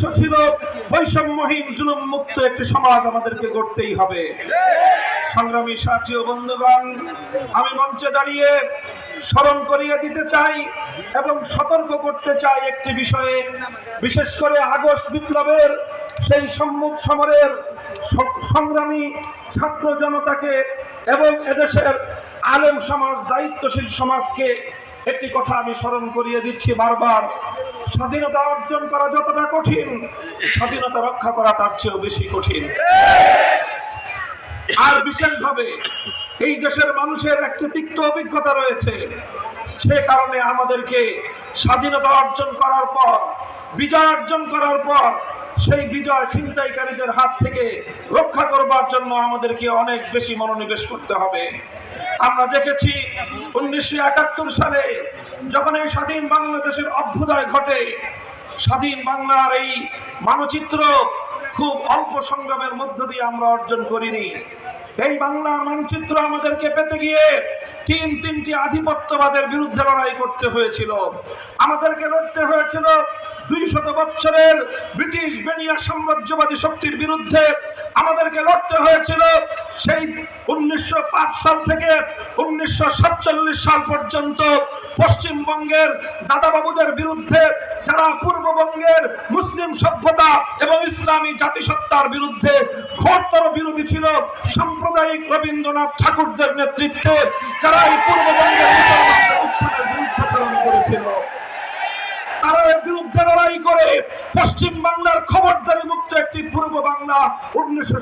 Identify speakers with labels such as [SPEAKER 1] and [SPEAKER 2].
[SPEAKER 1] উদ্দেশ্য ছিল বৈষম্যহীন জুলুম মুক্ত একটি সমাজ আমাদেরকে গড়তেই হবে। সংগ্রামী সাথী ও বন্ধুগণ, আমি মঞ্চে দাঁড়িয়ে স্মরণ করিয়ে দিতে চাই এবং সতর্ক করতে চাই একটি বিষয়ে। বিশেষ করে আগস্ট বিপ্লবের সেই সম্মুখ সমরের সংগ্রামী ছাত্র জনতাকে এবং এদেশের আলেম সমাজ, দায়িত্বশীল সমাজকে একটি কথা আমি স্মরণ করিয়ে দিচ্ছি বারবার। স্বাধীনতা অর্জন করা যতটা কঠিন, স্বাধীনতা রক্ষা করা তার চেয়েও বেশি কঠিন। আর বিশেষভাবে এই দেশের মানুষের একটি তিক্ত অভিজ্ঞতা রয়েছে। সে কারণে আমাদেরকে স্বাধীনতা অর্জন করার পর, বিজয় অর্জন করার পর, সেই বিজয় ছিনতাইকারীদের হাত থেকে রক্ষা করবার জন্য আমাদেরকে অনেক বেশি মনোনিবেশ করতে হবে। আমরা দেখেছি উনিশশো একাত্তর সালে যখন এই স্বাধীন বাংলাদেশের অভ্যুদয় ঘটে, স্বাধীন বাংলার এই মানচিত্র খুব অল্প সংগ্রামের মধ্য দিয়ে আমরা অর্জন করিনি। এই বাংলার মানচিত্র আমাদেরকে পেতে গিয়ে তিন তিনটি আধিপত্যবাদের বিরুদ্ধে লড়াই করতে হয়েছিল। আমাদেরকে লড়তে হয়েছিল দুই শত বছরের ব্রিটিশ বেনিয়া সাম্রাজ্যবাদী শক্তির বিরুদ্ধে। আমাদেরকে লড়তে হয়েছিল সেই উনিশশো পাঁচ সাল থেকে উনিশশো সাতচল্লিশ সাল পর্যন্ত পশ্চিমবঙ্গের দাদাবাবুদের বিরুদ্ধে যারা পূর্ববঙ্গের মুসলিম সভ্যতা এবং ইসলামী জাতিসত্তার বিরুদ্ধে ঘোরতর বিরোধী ছিল, সাম্প্রদায়িক রবীন্দ্রনাথ ঠাকুরদের নেতৃত্বে যারা এই পূর্ববঙ্গের করেছিল। তারা বিরুদ্ধে লড়াই করে পশ্চিম বাংলার খবরদারি মুক্ত একটি পূর্ব বাংলা উনিশশো